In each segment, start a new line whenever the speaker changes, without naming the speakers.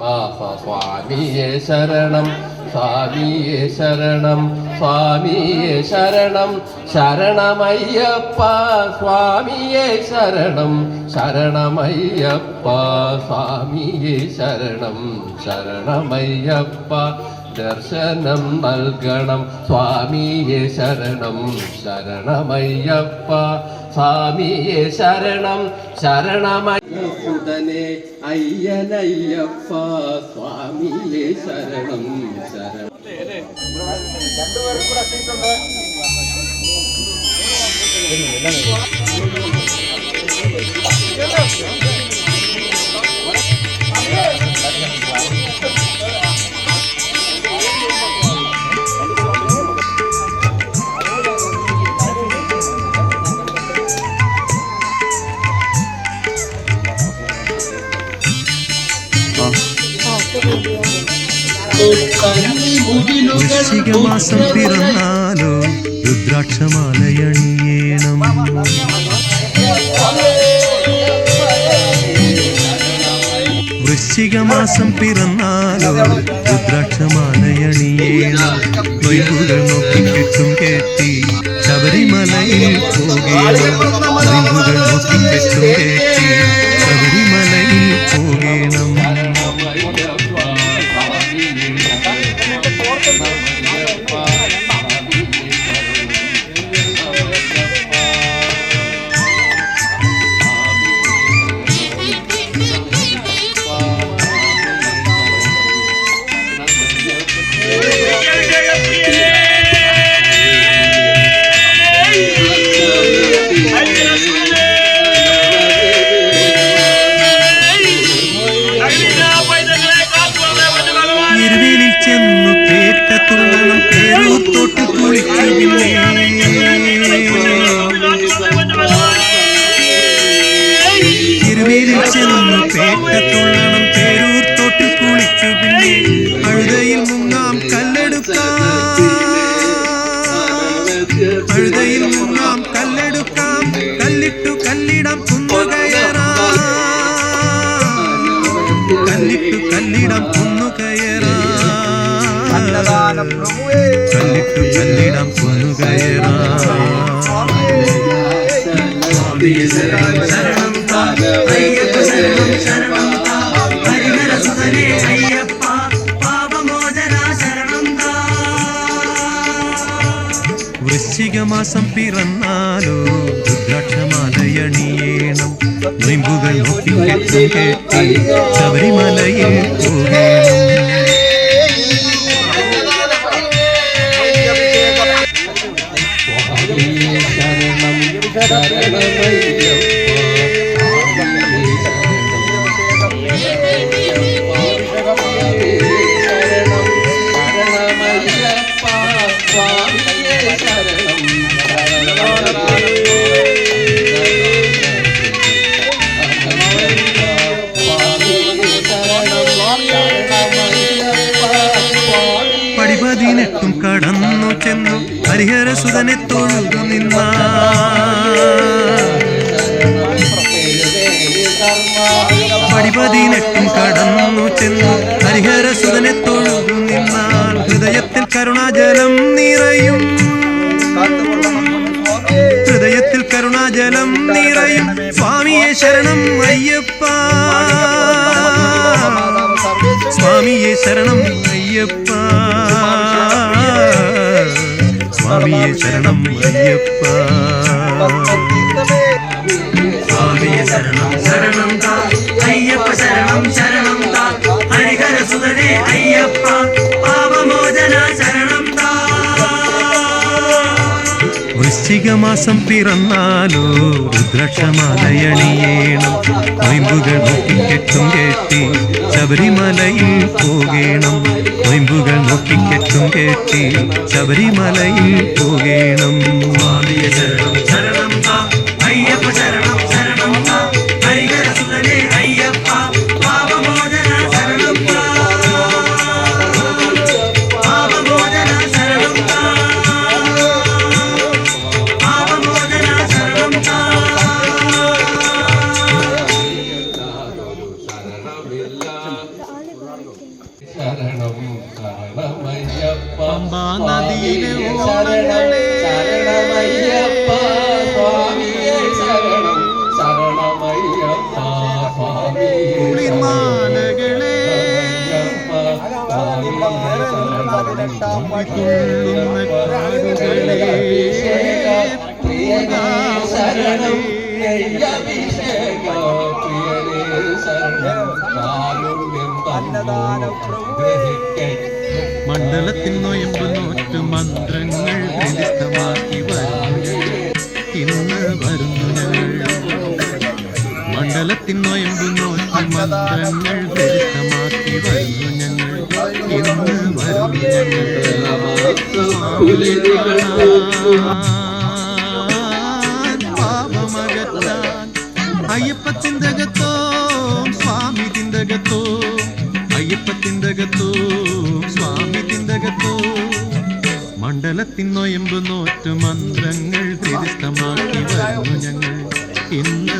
വാസ സ്വാമിയെ ശരണം സ്വാമിയെ ശരണം സ്വാമിയെ ശരണം ശരണമയ്യപ്പ സ്വാമിയെ ശരണം ശരണമയ്യപ്പ സ്വാമിയെ ശരണം ശരണമയ്യപ്പ ദർശനം നൽകണം. സ്വാമിയെ ശരണം ശരണമയ്യപ്പ സ്വാമിയെ ശരണം ശരണമയ്യസുതനെ അയ്യനയ്യപ്പ സ്വാമിയെ ശരണം. ശരണം
വൃശ്ചികമാസം പിറന്നാലോ? രുദ്രാക്ഷമാലയണിയേണം. വൃശ്ചികമാസം പിറന്നാലോ? രുദ്രാക്ഷമാലയണിയേണം. വൈബുകൾ നോക്കി കിട്ടും കേട്ടി ശബരിമലയിൽ പോകേണം. വൈബുകൾ നോക്കി വൃശ്ചികമാസം പിറന്നാലോ രുദ്രാക്ഷമാലയണിയേണം നിമ്പുകൾ നോക്കി കെട്ടും കെട്ടി ശബരിമലയിൽ പോകേണം
സ്വാമിയെ ശരണം
സുതനെ തൊഴുതു നിന്ന. പടിപതിനെട്ടും കടന്നു ചെന്നു. ഹരിഹര സുതനെ തൊഴുതു നിന്നാൽ ഹൃദയത്തിൽ കരുണാജലം നിറയും. ഹൃദയത്തിൽ കരുണാജലം നിറയും. സ്വാമിയെ ശരണം അയ്യപ്പ. സ്വാമിയെ ശരണം അയ്യപ്പ. സ്വാമിയെ ശരണം അയ്യപ്പ. സ്വാമിയെ ശരണം. ശരണം അയ്യപ്പ ശരണം ശരണം വൃശ്ചികമാസം പിറന്നാലോ രുദ്രാക്ഷമാലയണിയേണം. കൊയമ്പുകൾ നോക്കിക്കെട്ടും കേട്ടി ശബരിമലയിൽ പോകേണം. കൊയമ്പുകൾ നോക്കിക്കെട്ടും കേട്ടി ശബരിമലയിൽ പോകേണം. ശരണം ശരണം അയ്യപ്പ ശരണം മണ്ഡലത്തിൽ നൊയമ്പ് നോറ്റ് മന്ത്രങ്ങൾ വ്യക്തമാക്കി വരുന്നു ഞങ്ങൾ. ഇന്ന് വരുന്നു ഞങ്ങൾ പാപമകറ്റാൻ അയ്യപ്പ ചിന്തകത്തോ സ്വാമി ചിന്തകത്തോ അയ്യപ്പ ചിന്തകത്തോ സ്വാമി ചിന്തകത്തോ മണ്ഡലത്തിൻ നൊയമ്പ് നോറ്റ് മന്ത്രങ്ങൾ ഹൃദിസ്ഥമാക്കി വരുന്നു ഞങ്ങൾ. ഇന്ന്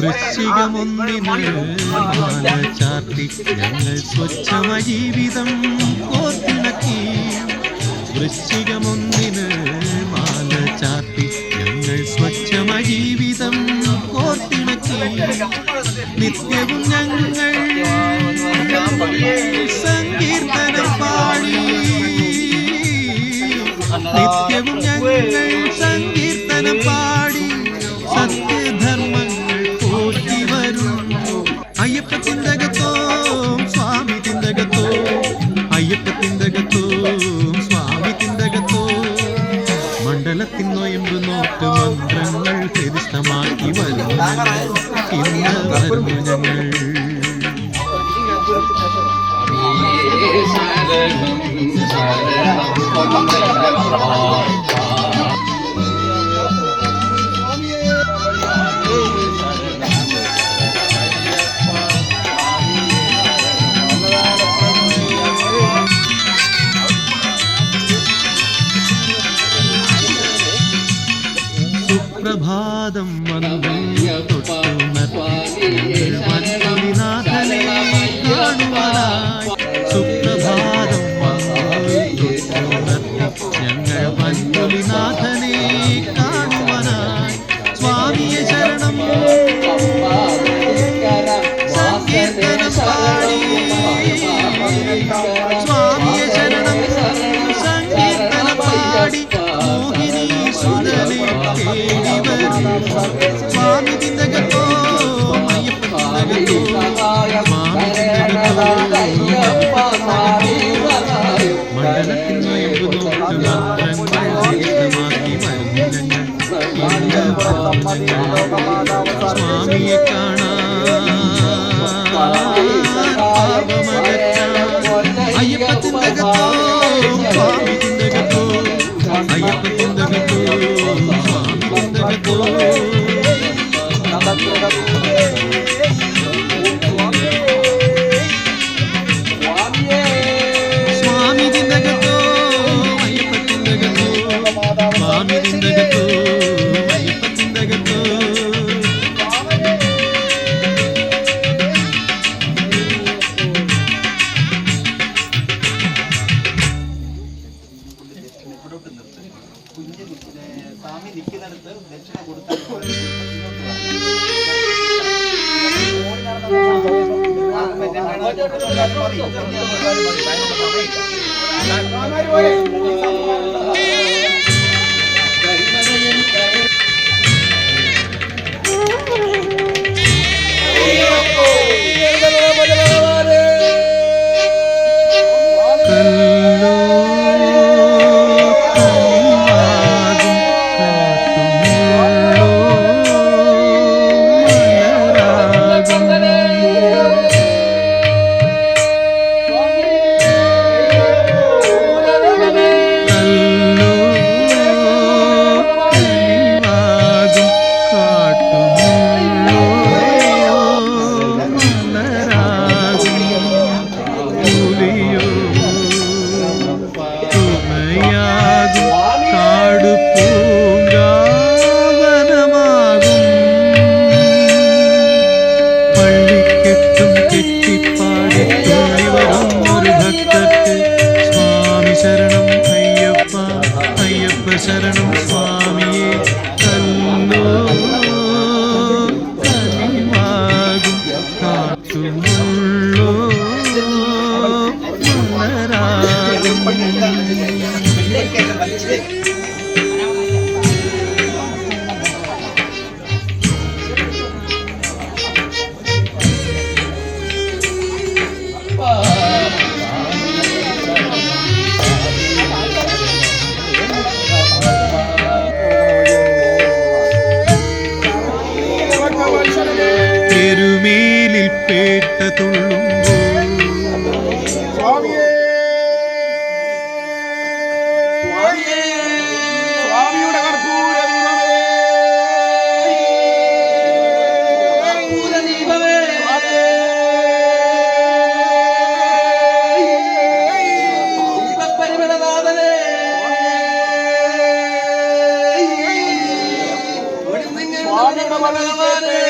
വൃശ്ചികമൊന്നിന് മാല ചാർത്തി ഞങ്ങൾ സ്വച്ഛമ ജീവിതം കോർത്തിണക്കി വൃശ്ചികമൊന്നിന് മാല ചാർത്തി ഞങ്ങൾ സ്വച്ഛമ ജീവിതം കോർത്തിണക്കി നിത്യവും ഞങ്ങൾ സങ്കീർത്തനം പാടി നിത്യവും ഞങ്ങൾ സങ്കീർത്തനം പാടി സത്യധർമ്മങ്ങൾ അയ്യപ്പ ചിന്തകത്തോ സ്വാമിത്തിന്റെ ചിന്തകത്തോ മണ്ഡലത്തിൻ നൊയമ്പ് നോട്ട് മന്ത്രങ്ങൾ ഹൃദിഷ്ടമാക്കി വരുന്നു. ഇന്ന് വരുന്നു ഞങ്ങൾ
ശരണം ശരണം
സ്വാമി நாளும் സ്വാമിയേ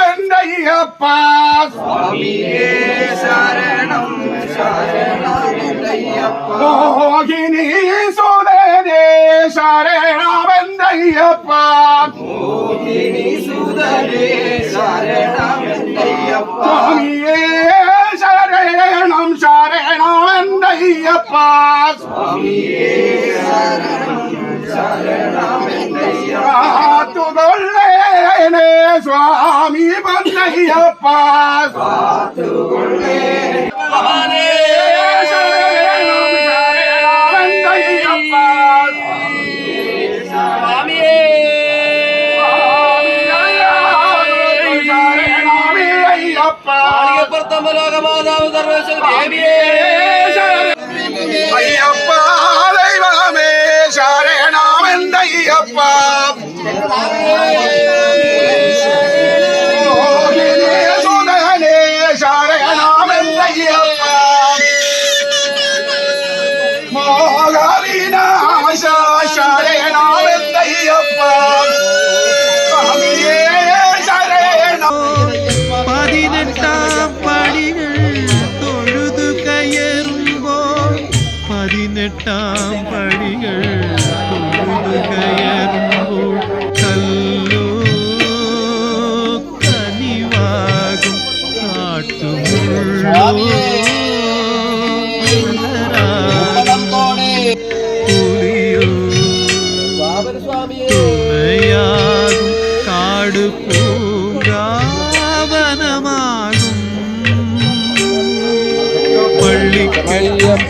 സ്വാമി
അല്ലാതൊരു ശരണം
പൈതങ്ങൾ ശരണമെന്തയ്യപ്പ സ്വാമിയേ ശരണം ശരണമെന്തയ്യപ്പ മോഹിനി സുതനേ ശരണമെന്തയ്യപ്പ സ്വാമിയേ ശരണം ശരണമെന്തയ്യപ്പ കാത്തുകൊള്ളേനെ സ്വാമി പന്തയ്യപ്പ സ്വാമിയേ ശരണം
ಕಾತುಗೊಳ್ಳೇನೆ ಸ್ವಾಮಿ ಬಂದಯ್ಯಪ್ಪ ಕಾತುಗೊಳ್ಳೇ ஐயப்பா Bye.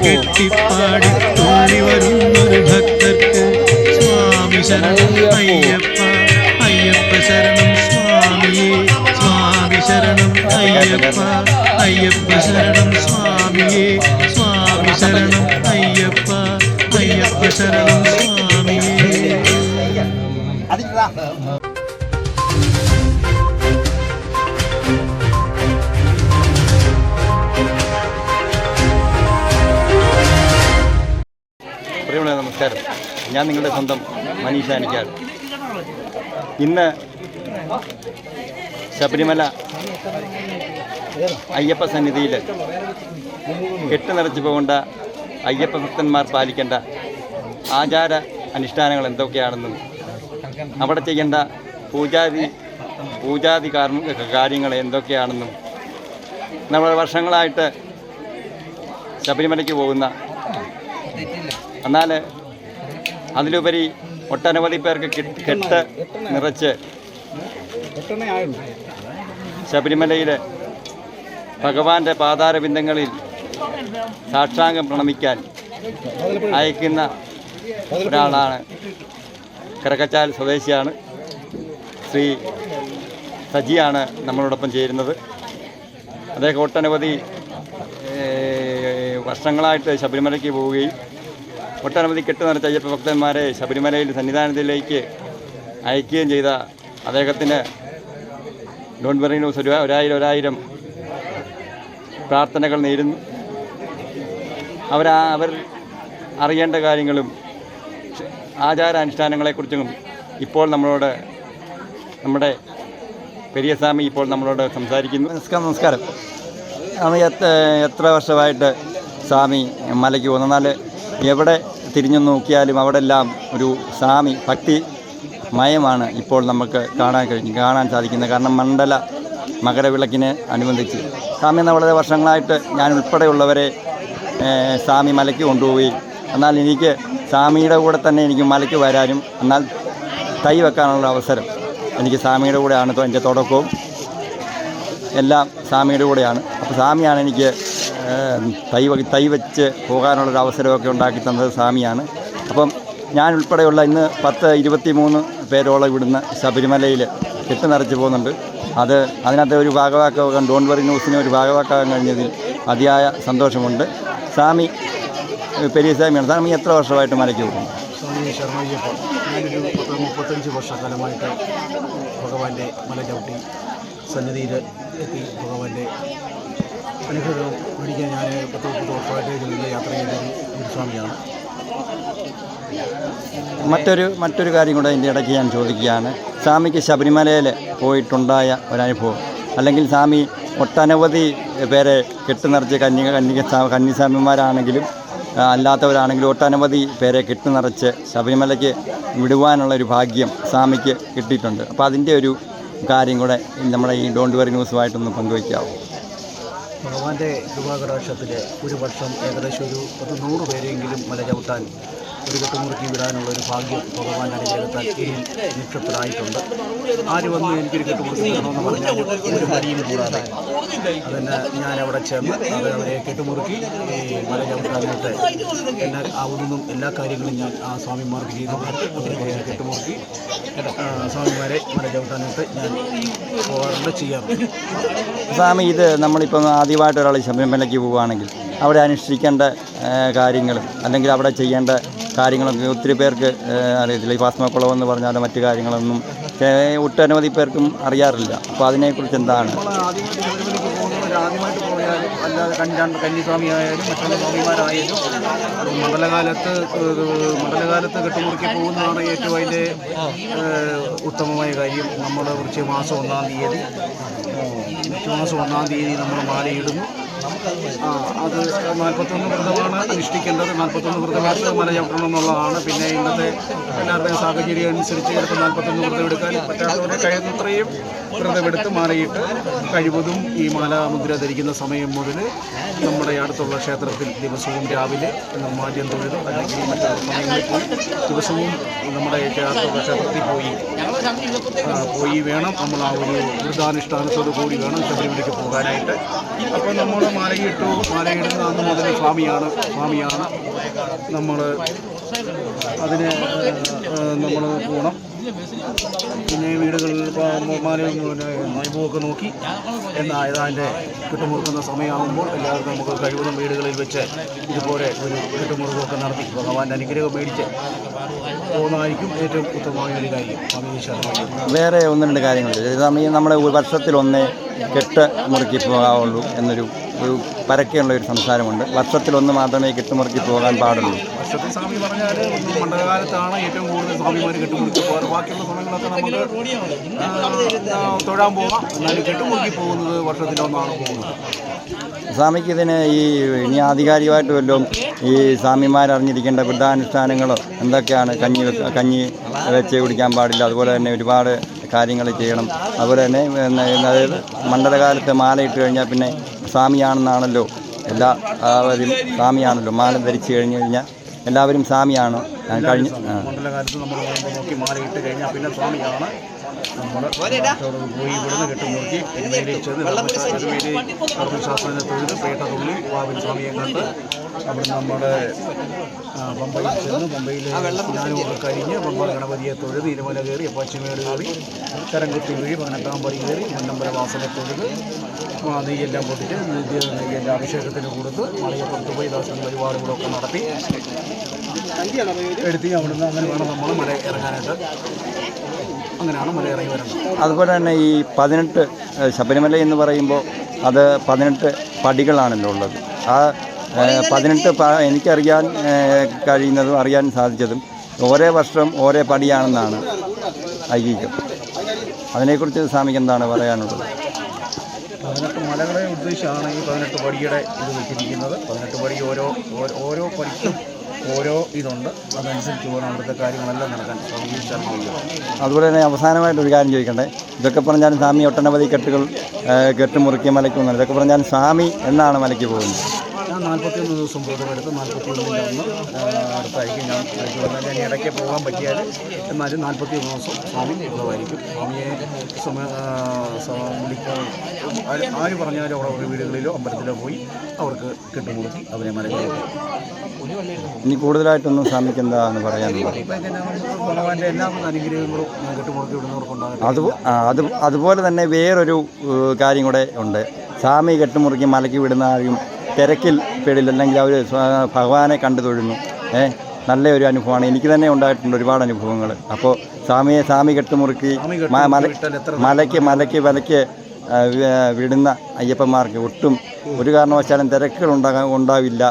കെട്ടിപ്പാടി. തോണി വരുന്നൊരു ഭക്തർക്ക് സ്വാമി ശരണം. അയ്യപ്പ. അയ്യപ്പ ശരണം. സ്വാമിയെ. സ്വാമി ശരണം. അയ്യപ്പ. അയ്യപ്പ ശരണം സ്വാമിയേ സ്വാമി ശരണം അയ്യപ്പ അയ്യപ്പ ശരണം സ്വാമിയേ.
പ്രിയമുള്ള നമസ്കാരം. ഞാൻ നിങ്ങളുടെ സ്വന്തം മനീഷ അനിക്കാട്. ഇന്ന് ശബരിമല അയ്യപ്പ സന്നിധിയിൽ കെട്ട് നിറച്ചു പോകേണ്ട അയ്യപ്പ ഭക്തന്മാർ പാലിക്കേണ്ട ആചാര അനുഷ്ഠാനങ്ങൾ എന്തൊക്കെയാണെന്നും അവിടെ ചെയ്യേണ്ട പൂജാതി പൂജാതി കാര്യങ്ങൾ എന്തൊക്കെയാണെന്നും നമ്മൾ വർഷങ്ങളായിട്ട് ശബരിമലയ്ക്ക് പോകുന്ന എന്നാൽ അതിലുപരി ഒട്ടനവധി പേർക്ക് കെട്ട് നിറച്ച് ശബരിമലയിലെ ഭഗവാന്റെ പാതാരബിന്ദങ്ങളിൽ സാക്ഷാംഗം പ്രണമിക്കാൻ അയക്കുന്ന ഒരാളാണ് കരക്കച്ചാൽ സ്വദേശിയാണ്. ശ്രീ സജിയാണ് നമ്മളോടൊപ്പം ചേരുന്നത്. അദ്ദേഹം ഒട്ടനവധി വർഷങ്ങളായിട്ട് ശബരിമലയ്ക്ക് പോവുകയും ഒട്ടനവധി കെട്ടു നിറച്ച അയ്യപ്പ ഭക്തന്മാരെ ശബരിമലയിൽ സന്നിധാനത്തിലേക്ക് അയക്കുകയും ചെയ്ത അദ്ദേഹത്തിന് ഡോൺ വെറി ന്യൂസ് ഒരു ഒരായിരം ഒരായിരം പ്രാർത്ഥനകൾ നേരുന്നു. അവരാ അവർ അറിയേണ്ട കാര്യങ്ങളും ആചാരാനുഷ്ഠാനങ്ങളെക്കുറിച്ചും ഇപ്പോൾ നമ്മളോട് നമ്മുടെ പെരിയസ്വാമി ഇപ്പോൾ നമ്മളോട് സംസാരിക്കുന്നു. നമസ്കാരം നമസ്കാരം. എത്ര എത്ര വർഷമായിട്ട് സ്വാമി മലയ്ക്ക് പോകുന്നു? എന്നാൽ എവിടെ തിരിഞ്ഞു നോക്കിയാലും അവിടെല്ലാം ഒരു സ്വാമി ഭക്തി മയമാണ് ഇപ്പോൾ നമുക്ക് കാണാൻ കഴിഞ്ഞു കാണാൻ സാധിക്കുന്നത്. കാരണം മണ്ഡല മകരവിളക്കിനെ അനുബന്ധിച്ച്. സ്വാമി എന്ന വളരെ വർഷങ്ങളായിട്ട് ഞാൻ ഉൾപ്പെടെയുള്ളവരെ സ്വാമി മലയ്ക്ക് കൊണ്ടുപോയി എന്നാൽ എനിക്ക് സ്വാമിയുടെ കൂടെ തന്നെ എനിക്ക് മലയ്ക്ക് വരാനും എന്നാൽ തൈ വെക്കാനുള്ള അവസരം എനിക്ക് സ്വാമിയുടെ കൂടെയാണ്. എന്റെ തുടക്കവും എല്ലാം സ്വാമിയുടെ കൂടെയാണ്. അപ്പോൾ സ്വാമിയാണ് എനിക്ക് തൈ തൈ വെച്ച് പോകാനുള്ളൊരു അവസരമൊക്കെ ഉണ്ടാക്കി തന്നത് സ്വാമിയാണ്. അപ്പം ഞാൻ ഉൾപ്പെടെയുള്ള ഇന്ന് പത്ത് ഇരുപത്തി മൂന്ന് പേരോളം ഇവിടുന്ന് ശബരിമലയിൽ കെട്ട് നിറച്ച് പോകുന്നുണ്ട്. അത് അതിനകത്ത് ഒരു ഭാഗവാക്കാക്കാൻ ഡോൺ വറി ന്യൂസിനെ ഒരു ഭാഗവാക്കാകാൻ കഴിഞ്ഞതിൽ അതിയായ സന്തോഷമുണ്ട്. സ്വാമി പെരിയ സ്വാമിയാണ്. സ്വാമി എത്ര വർഷമായിട്ട് മലയ്ക്ക്
പോകുന്നു? മുപ്പത്തഞ്ച് വർഷക്കാലമായിട്ട് ഭഗവാന്റെ മല ചവിട്ടി സന്നിധിയിൽ എത്തി ഭഗവാന്റെ അനുഗ്രഹം മേടിക്കാൻ ഞാൻ പത്ത് മുപ്പത് വർഷമായിട്ട് യാത്ര യാത്ര ചെയ്തൊരു ഗുരുസ്വാമിയാണ്
മറ്റൊരു മറ്റൊരു കാര്യം കൂടെ ഇതിന്റെ ഇടയ്ക്ക് ഞാൻ ചോദിക്കുകയാണ്. സ്വാമിക്ക് ശബരിമലയിൽ പോയിട്ടുണ്ടായ ഒരനുഭവം. അല്ലെങ്കിൽ സ്വാമി ഒട്ടനവധി പേരെ കെട്ടുനിറച്ച് കന്യ സ്വാ- കന്യസ്വാമിമാരാണെങ്കിലും അല്ലാത്തവരാണെങ്കിലും ഒട്ടനവധി പേരെ കെട്ടുനിറച്ച് ശബരിമലയ്ക്ക് വിടുവാനുള്ള ഒരു ഭാഗ്യം സ്വാമിക്ക് കിട്ടിയിട്ടുണ്ട്. അപ്പോൾ അതിന്റെ ഒരു കാര്യം കൂടെ നമ്മുടെ ഈ ഡോണ്ട് വെറി ന്യൂസുമായിട്ടൊന്ന് പങ്കുവയ്ക്കാവും.
ഭഗവാന്റെ കൃപാകടാക്ഷത്തിൽ ഒരു വർഷം ഏകദേശം ഒരു പത്ത് നൂറ് പേരെങ്കിലും മല ചവിട്ടാൻ ഒരു കെട്ടുമുറുക്കി വിടാനുള്ള ഒരു ഭാഗ്യം ഭഗവാന്റെ അനുഗ്രഹത്താൽ ഇനി നിക്ഷപ്തരായിട്ടുണ്ട് ആര് വന്ന് എനിക്കൊരു കെട്ടുമുറുക്കി വിടണമെന്ന് പറഞ്ഞാൽ ഒരു മടിയും കൂടാതെ അതിന് ഞാൻ അവിടെ ചെന്ന് അത് അവരെ കെട്ടുമുറുക്കി മല ചവിട്ടാനായിട്ട് എന്നെ അവിടുന്നും എല്ലാ കാര്യങ്ങളും ഞാൻ ആ സ്വാമിമാർക്ക് ചെയ്തു. കെട്ടുമുറുക്കി സ്വാമിമാരെ മല ചവിട്ടാനായിട്ട് ഞാൻ പോകാറുണ്ട് ചെയ്യാറുണ്ട്.
സ്വാമി ഇത് നമ്മളിപ്പം ആദ്യമായിട്ട് ഒരാൾ ശബരിമലയ്ക്ക് പോവുകയാണെങ്കിൽ അവിടെ അനുഷ്ഠിക്കേണ്ട കാര്യങ്ങളും അല്ലെങ്കിൽ അവിടെ ചെയ്യേണ്ട കാര്യങ്ങളൊക്കെ ഒത്തിരി പേർക്ക് അറിയത്തില്ല. ഈ ഭസ്മക്കുളം എന്ന് പറഞ്ഞാൽ മറ്റു കാര്യങ്ങളൊന്നും ഒട്ടനവധി പേർക്കും അറിയാറില്ല. അപ്പോൾ അതിനെക്കുറിച്ച് എന്താണ്?
ആദ്യമായിട്ട് പോയാലും അല്ലാതെ കഞ്ഞാണ്ട് കന്നിസ്വാമി ആയാലും മറ്റുള്ള സ്വാമിമാരായാലും മണ്ഡലകാലത്ത് മണ്ഡലകാലത്ത് കെട്ടുമുറുക്കി പോകുന്നതാണ് ഏറ്റവും അതിന്റെ ഉത്തമമായ കാര്യം. നമ്മൾ കുറച്ച് മാസം ഒന്നാം തീയതി. മാസം ഒന്നാം തീയതി നമ്മൾ മാലയിടുന്നു. അത് നാൽപ്പത്തൊന്ന് വ്രതമാണ് അനുഷ്ഠിക്കേണ്ടത്. നാൽപ്പത്തൊന്ന് വ്രതമെടുത്ത് മല ചവിട്ടണം എന്നുള്ളതാണ്. പിന്നെ ഇന്നത്തെ എല്ലാവരുടെയും സാഹചര്യം അനുസരിച്ച് ചിലപ്പോൾ നാൽപ്പത്തൊന്ന് വ്രതം എടുക്കാൻ പറ്റാത്തവരെ കഴിയുന്നത്രയും വ്രതമെടുത്ത് മാലയിട്ട് കഴിവതും ഈ മാലാമുദ്ര ധരിക്കുന്ന സമയം മുതൽ നമ്മുടെ അടുത്തുള്ള ക്ഷേത്രത്തിൽ ദിവസവും രാവിലെ നിർമ്മാല്യം തൊഴിലും അല്ലെങ്കിൽ മറ്റുള്ള സമയങ്ങളിൽ പോയി ദിവസവും നമ്മുടെ ക്ഷേത്രത്തിൽ പോയി പോയി വേണം. നമ്മൾ ആ ഒരു വ്രതാനുഷ്ഠാനത്തോടു കൂടി വേണം ശബരിമലയ്ക്ക് പോകാനായിട്ട്. അപ്പോൾ നമ്മൾ മാലയിട്ടു. മാലയിടുന്ന അന്ന് മുതൽ സ്വാമിയാണ്. സ്വാമിയാണ് നമ്മൾ അതിന് നമ്മൾ പോകണം പിന്നെ വീടുകളിൽ നൈബുമൊക്കെ നോക്കി എന്നാൽ അതിന്റെ കിട്ടുമുറുക്കുന്ന സമയമാകുമ്പോൾ എല്ലാവർക്കും നമുക്ക് കഴിവതും വീടുകളിൽ വെച്ച് ഇതുപോലെ ഒരു കിട്ടുമുറുക്കൊക്കെ നടത്തി ഭഗവാന്റെ അനുഗ്രഹം മേടിച്ച് പോകുന്നതായിരിക്കും ഏറ്റവും ഉത്തമമായ ഒരു കാര്യം.
വേറെ ഒന്ന് രണ്ട് കാര്യങ്ങളുണ്ട്. സ്വാമി നമ്മുടെ വർഷത്തിലൊന്നേ കെട്ട് മുറുക്കി പോകാവുള്ളൂ എന്നൊരു ഒരു പരക്കെയുള്ള ഒരു സംസാരമുണ്ട്. വർഷത്തിലൊന്ന് മാത്രമേ കെട്ടുമുറുക്കി പോകാൻ പാടുള്ളൂ.
വർഷത്തിൽ സ്വാമി പറഞ്ഞാൽ മണ്ഡലകാലത്താണ് ഏറ്റവും കൂടുതൽ സ്വാമിമാർ കെട്ടുമുറുക്കി പോകാറ്. ബാക്കിയുള്ള സമയങ്ങളൊക്കെ നമുക്ക് ആ, ആ, തൊഴാൻ പോകാം എന്നാലും കെട്ടുമുറുക്കി പോകുന്നത് വർഷത്തിലൊന്നാണ് പോകുന്നത്.
സ്വാമിക്ക് ഇതിന് ഈ ഇനി ആധികാരികമായിട്ട് വല്ലതും ഈ സ്വാമിമാരറിഞ്ഞിരിക്കേണ്ട വൃദ്ധാനുഷ്ഠാനങ്ങളോ എന്തൊക്കെയാണ് കഞ്ഞി കഞ്ഞി വെച്ച് കുടിക്കാൻ പാടില്ല. അതുപോലെ തന്നെ ഒരുപാട് കാര്യങ്ങൾ ചെയ്യണം. അതുപോലെ തന്നെ അതായത് മണ്ഡലകാലത്ത് മാല ഇട്ട് കഴിഞ്ഞാൽ പിന്നെ സ്വാമിയാണെന്നാണല്ലോ. എല്ലാ അവരും സ്വാമിയാണല്ലോ. മാല ധരിച്ചു കഴിഞ്ഞു കഴിഞ്ഞാൽ എല്ലാവരും സ്വാമിയാണ്. ഞാൻ കഴിഞ്ഞ
നോക്കി പിന്നെ സ്വാമിയാണ്. കണ്ട് അവിടുന്ന് നമ്മുടെ പമ്പയിൽ ചെന്ന് പമ്പയിൽ സ്നാനമൊക്കെ കഴിഞ്ഞ് പമ്പ ഗണപതിയെ തൊഴുത് ഇരുമല കയറി പശ്ചിമേട് കയറി കരംകുത്തി വീഴി പതിനെട്ടാം പടി കയറി മണ്ണമ്പല വാസനെ തൊഴുത് നെയ്യെല്ലാം പൊട്ടിച്ച് നെയ്യ് നെയ്യെല്ലാം അഭിഷേകത്തിന് കൊടുത്ത് മലയപ്പുറത്ത് പോയി ദർശനം വഴിപാടുകളൊക്കെ നടത്തി. എടുത്തി അവിടുന്ന് അങ്ങനെ വേണം നമ്മൾ മല ഇറങ്ങാനായിട്ട്. അങ്ങനെയാണ് മല ഇറങ്ങി വരുന്നത്.
അതുപോലെ തന്നെ ഈ പതിനെട്ട് ശബരിമല എന്ന് പറയുമ്പോൾ അത് പതിനെട്ട് പടികളാണല്ലോ ഉള്ളത്. ആ പതിനെട്ട് പ- എനിക്കറിയാൻ കഴിയുന്നതും അറിയാൻ സാധിച്ചതും ഓരോ വർഷം ഓരോ പടിയാണെന്നാണ് ഐതിഹ്യം. അതിനെക്കുറിച്ച് സ്വാമിക്ക് എന്താണ് പറയാനുള്ളത്?
പതിനെട്ട് മലകളെ ഉദ്ദേശിച്ചാണ് ഈ പതിനെട്ട് പടിയുടെ ഇത് വെച്ചിരിക്കുന്നത്. പതിനെട്ട് പടി ഓരോ ഓരോ- പടിക്കും ഓരോ ഇതുണ്ട്. അതനുസരിച്ച് പോകാൻ അവിടുത്തെ കാര്യങ്ങളെല്ലാം നടക്കാൻ
അതുപോലെ തന്നെ അവസാനമായിട്ട് ഒരു കാര്യം ചോദിക്കണ്ടേ? ഇതൊക്കെ പറഞ്ഞാലും സ്വാമി ഒട്ടനവധി കെട്ടുകൾ കെട്ടുമുറുക്കിയ കെട്ടുമുറുക്കി മലയ്ക്ക് പോകുന്നത് ഇതൊക്കെ പറഞ്ഞാലും സ്വാമി എന്നാണ് മലയ്ക്ക് പോകുന്നത്.
നാൽപ്പത്തിയൊന്ന് ദിവസം വ്രതമെടുത്ത് നാൽപ്പത്തിയൊന്നിന്റെ ഒന്ന് അടുത്തായിരിക്കും ഞാൻ വന്നാൽ ഞാൻ ഇടയ്ക്ക് പോകാൻ പറ്റിയാൽ എന്നാലും നാൽപ്പത്തിയൊന്ന് ദിവസം സ്വാമി ഉള്ളതായിരിക്കും. സ്വാമിയെ വിളിക്കാൻ ആര് പറഞ്ഞാലും അവിടെ വീടുകളിലോ അമ്പലത്തിലോ പോയി അവർക്ക് കെട്ടുമുറുക്കി അവരെ മലകളിൽ
ഇനി കൂടുതലായിട്ടൊന്നും സ്വാമിക്ക് എന്താന്ന് പറയാൻ
ഇപ്പം ഭഗവാന്റെ എല്ലാ അനുഗ്രഹങ്ങളും ഞാൻ കെട്ടുമുറുക്കി വിടുന്നവർക്കുണ്ടാകും
അത് അത് അതുപോലെ തന്നെ വേറൊരു കാര്യം കൂടെ ഉണ്ട്. സ്വാമി കെട്ടുമുറുക്കി മലക്കി വിടുന്ന ആരും തിരക്കിൽ പെടില്ല അല്ലെങ്കിൽ അവർ ഭഗവാനെ കണ്ടു തൊഴുന്നു. ഏ നല്ല ഒരു അനുഭവമാണ്. എനിക്ക് തന്നെ ഉണ്ടായിട്ടുണ്ട് ഒരുപാട് അനുഭവങ്ങൾ. അപ്പോൾ സ്വാമിയെ സ്വാമി കെട്ടുമുറുക്കി മലയ്ക്ക് മലയ്ക്ക് വലയ്ക്ക് വിടുന്ന അയ്യപ്പന്മാർക്ക് ഒട്ടും ഒരു കാരണവശാലും തിരക്കുകൾ ഉണ്ടാകാൻ ഉണ്ടാവില്ല.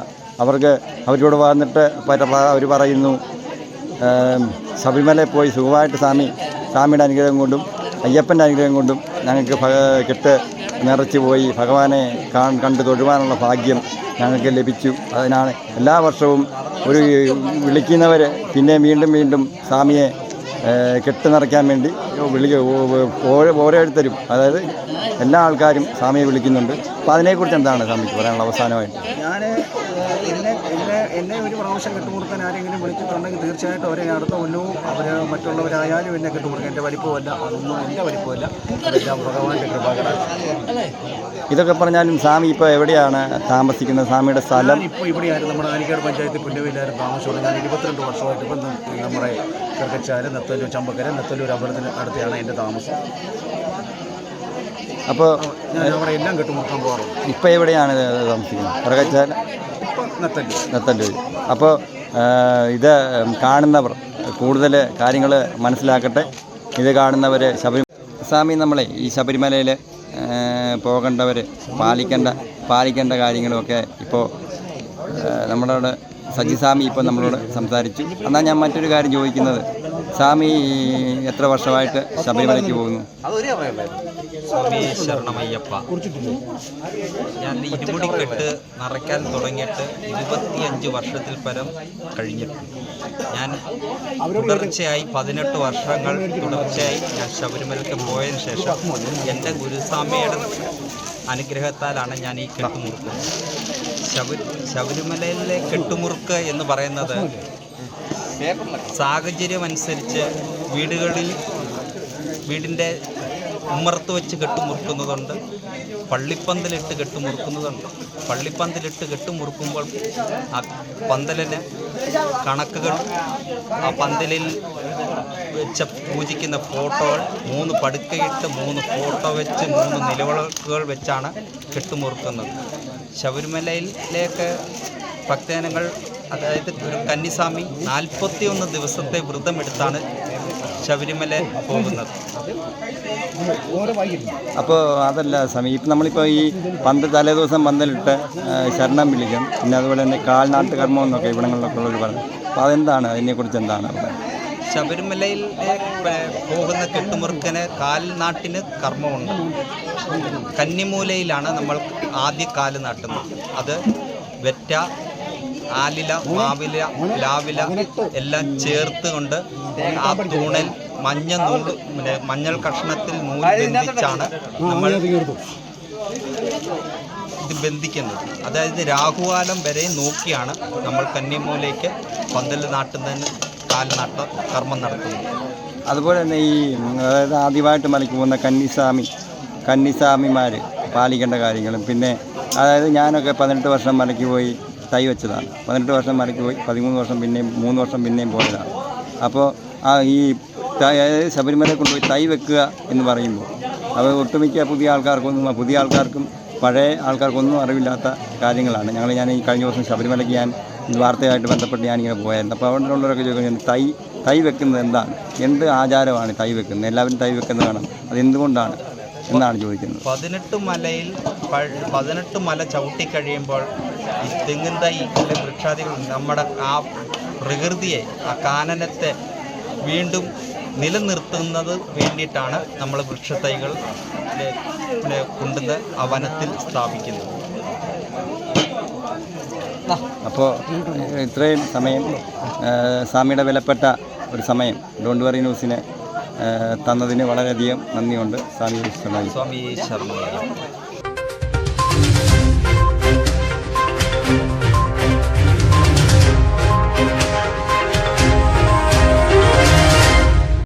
അവർക്ക് അവരോട് വന്നിട്ട് അവർ പറയുന്നു ശബരിമലയിൽ പോയി സുഖമായിട്ട് സ്വാമി സ്വാമിയുടെ അനുഗ്രഹം കൊണ്ടും അയ്യപ്പന്റെ അനുഗ്രഹം കൊണ്ടും ഞങ്ങൾക്ക് കെട്ട് നിറച്ച് പോയി ഭഗവാനെ കണ്ടു തൊഴുവാനുള്ള ഭാഗ്യം ഞങ്ങൾക്ക് ലഭിച്ചു. അതിനാണ് എല്ലാ വർഷവും ഒരു വിളിക്കുന്നവർ പിന്നെ വീണ്ടും വീണ്ടും സ്വാമിയെ കെട്ട് നിറയ്ക്കാൻ വേണ്ടി വിളി ഓരോ ഓരോരുത്തരും അതായത് എല്ലാ ആൾക്കാരും സ്വാമിയെ വിളിക്കുന്നുണ്ട്. അപ്പോൾ അതിനെക്കുറിച്ച് എന്താണ് സ്വാമിക്ക് പറയാനുള്ള അവസാനമായിട്ട്?
ഞാൻ എന്നെ ഒരു പ്രാവശ്യം കെട്ടുമുറുക്കാൻ ആരെങ്കിലും വിളിച്ചിട്ടുണ്ടെങ്കിൽ തീർച്ചയായിട്ടും അവരെ അടുത്ത കൊല്ലവും അവർ മറ്റുള്ളവരായാലും എന്നെ കെട്ടുമുറുക്കാൻ എന്റെ വലിപ്പമല്ല അതൊന്നും എന്റെ വലിപ്പമല്ല. അതെല്ലാം ഭഗവാന്റെ കൃപകട
ഇതൊക്കെ പറഞ്ഞാലും സ്വാമി ഇപ്പോൾ എവിടെയാണ് താമസിക്കുന്നത്? സ്വാമിയുടെ സ്ഥലം?
ഇപ്പോൾ ഇവിടെയായിരുന്നു. നമ്മുടെ ആനിക്കാട് പഞ്ചായത്ത് പുല്ലുവിലായിരുന്നു താമസിച്ചുള്ളത് ഞാൻ ഇരുപത്തിരണ്ട് വർഷമായിട്ട് ഇപ്പം നമ്മുടെ കിർക്കച്ചാൽ നെത്തല്ലൂർ ചമ്പക്കര നെത്തല്ലൂർ അമ്പലത്തിന് അടുത്താണ് എന്റെ താമസം.
അപ്പോൾ
ഞാൻ അവിടെ എല്ലാം കെട്ടുമുറുക്കാൻ പോകാറുണ്ട്
ഇപ്പോൾ എവിടെയാണ് താമസിക്കുന്നത്?
ഇപ്പം നെത്തല്ലൂർ.
നത്തല്ലൂർ. അപ്പോൾ ഇത് കാണുന്നവർ കൂടുതൽ കാര്യങ്ങൾ മനസ്സിലാക്കട്ടെ. ഇത് കാണുന്നവർ ശബരി സ്വാമി നമ്മളെ ഈ ശബരിമലയിൽ പോകേണ്ടവർ പാലിക്കേണ്ട പാലിക്കേണ്ട കാര്യങ്ങളൊക്കെ ഇപ്പോൾ നമ്മളോട് സജി സ്വാമി ഇപ്പോൾ നമ്മളോട് സംസാരിച്ചു. എന്നാൽ ഞാൻ മറ്റൊരു കാര്യം ചോദിക്കുന്നത്. സ്വാമി എത്ര വർഷമായിട്ട് ശബരിമലയ്ക്ക് പോകുന്നു?
സ്വാമി ശരണമയ്യപ്പ ഞാൻ ഇരുമുടിക്കെട്ട് നിറയ്ക്കാൻ തുടങ്ങിയിട്ട് ഇരുപത്തിയഞ്ച് വർഷത്തിൽ പരം കഴിഞ്ഞിട്ടുണ്ട്. ഞാൻ തുടർച്ചയായി പതിനെട്ട് വർഷങ്ങൾ തുടർച്ചയായി ഞാൻ ശബരിമലയ്ക്ക് പോയതിനു ശേഷം എന്റെ ഗുരുസ്വാമിയുടെ അനുഗ്രഹത്താലാണ് ഞാൻ ഈ കെട്ടുമുറുക്കുന്നത്. ശബരി ശബരിമലയിലെ കെട്ടുമുറുക്ക് എന്ന് പറയുന്നത് സാഹചര്യം അനുസരിച്ച് വീടുകളിൽ വീടിന്റെ ഉമ്മറത്ത് വെച്ച് കെട്ടുമുറുക്കുന്നതുണ്ട് പള്ളിപ്പന്തലിട്ട് കെട്ടുമുറുക്കുന്നതുണ്ട് പള്ളിപ്പന്തലിട്ട് കെട്ടുമുറുക്കുമ്പോൾ ആ പന്തലിന് കണക്കുകൾ ആ പന്തലിൽ വെച്ച പൂജിക്കുന്ന ഫോട്ടോകൾ മൂന്ന് പടുക്കയിട്ട് മൂന്ന് ഫോട്ടോ വെച്ച് മൂന്ന് നിലവിളക്കുകൾ വെച്ചാണ് കെട്ടുമുറുക്കുന്നത് ശബരിമലയിലേക്ക് ഭക്തജനങ്ങൾ അതായത് ഒരു കന്നിസ്വാമി നാൽപ്പത്തിയൊന്ന് ദിവസത്തെ വ്രതമെടുത്താണ് ശബരിമല പോകുന്നത്.
അപ്പോൾ അതല്ല സമയം ഇപ്പം നമ്മളിപ്പോൾ ഈ പന്ത് തലേദിവസം പന്തലിട്ട് ശരണം വിളിക്കും. പിന്നെ അതുപോലെ തന്നെ കാൽനാട്ട് കർമ്മം എന്നൊക്കെ ഇവിടങ്ങളിലൊക്കെ ഉള്ളവർ പറഞ്ഞു അപ്പോൾ അതെന്താണ്? അതിനെക്കുറിച്ച് എന്താണ് അവിടെ?
ശബരിമലയിൽ പോകുന്ന കെട്ടുമുറുക്കന് കാൽനാട്ടിന് കർമ്മമുണ്ട്. കന്നിമൂലയിലാണ് നമ്മൾ ആദ്യ കാൽ നാട്ടുന്നത്. അത് വെറ്റ ആലില മാവില ലാവില എല്ലാം ചേർത്ത് കൊണ്ട് ആ തൂണിൽ മഞ്ഞ നൂൽ മഞ്ഞൾ കഷ്ണത്തിൽ നൂൽ ബന്ധിച്ചാണ് നമ്മൾ ഇത് ബന്ധിക്കുന്നത്. അതായത് രാഹുകാലം വരെ നോക്കിയാണ് നമ്മൾ കന്നിമൂലയ്ക്ക് പന്തൽ നാട്ടുന്നതിന് കാൽനാട്ട കർമ്മം നടത്തുന്നത്.
അതുപോലെ തന്നെ ഈ അതായത് ആദ്യമായിട്ട് മലയ്ക്ക് പോകുന്ന കന്നിസ്വാമി കന്നിസ്വാമിമാർ പാലിക്കേണ്ട കാര്യങ്ങളും. പിന്നെ അതായത് ഞാനൊക്കെ പതിനെട്ട് വർഷം മലയ്ക്ക് പോയി തൈ വെച്ചതാണ്. പതിനെട്ട് വർഷം മരയ്ക്ക് പോയി പതിമൂന്ന് വർഷം പിന്നെയും മൂന്ന് വർഷം പിന്നെയും പോയതാണ്. അപ്പോൾ ആ ഈ ശബരിമലയെ കൊണ്ടുപോയി തൈ വെക്കുക എന്ന് പറയുമ്പോൾ അത് ഒട്ടുമിക്ക പുതിയ ആൾക്കാർക്കൊന്നും പുതിയ ആൾക്കാർക്കും പഴയ ആൾക്കാർക്കൊന്നും അറിവില്ലാത്ത കാര്യങ്ങളാണ്. ഞങ്ങൾ ഞാൻ ഈ കഴിഞ്ഞ ദിവസം ശബരിമലയ്ക്ക് ഞാൻ വാർത്തയായിട്ട് ബന്ധപ്പെട്ട് ഞാനിങ്ങനെ പോയായിരുന്നു. അപ്പോൾ അവിടെ ഉള്ളവരൊക്കെ ചോദിക്കുന്നത് തൈ തൈ വെക്കുന്നത് എന്താണ്? എന്ത് ആചാരമാണ് തൈ വെക്കുന്നത്? എല്ലാവരും തൈ വെക്കുന്നത് കാണാം. അതെന്തുകൊണ്ടാണ് എന്നാണ് ചോദിക്കുന്നത്.
പതിനെട്ട് മലയിൽ പതിനെട്ട് മല ചവിട്ടി കഴിയുമ്പോൾ ഈ തെങ്ങിൻ തൈ അല്ലെങ്കിൽ വൃക്ഷാദികൾ നമ്മുടെ ആ പ്രകൃതിയെ ആ കാനനത്തെ വീണ്ടും നിലനിർത്തുന്നത് വേണ്ടിയിട്ടാണ് നമ്മൾ വൃക്ഷത്തൈകൾ കൊണ്ടുവന്ന് ആ വനത്തിൽ സ്ഥാപിക്കുന്നത്.
അപ്പോൾ ഇത്രയും സമയം സ്വാമിയുടെ വിലപ്പെട്ട ഒരു സമയം ഡോണ്ട് വറി ന്യൂസിനെ തന്നതിന് വളരെയധികം നന്ദിയുണ്ട്. സ്വാമി
സ്വാമി ശർമ്മ.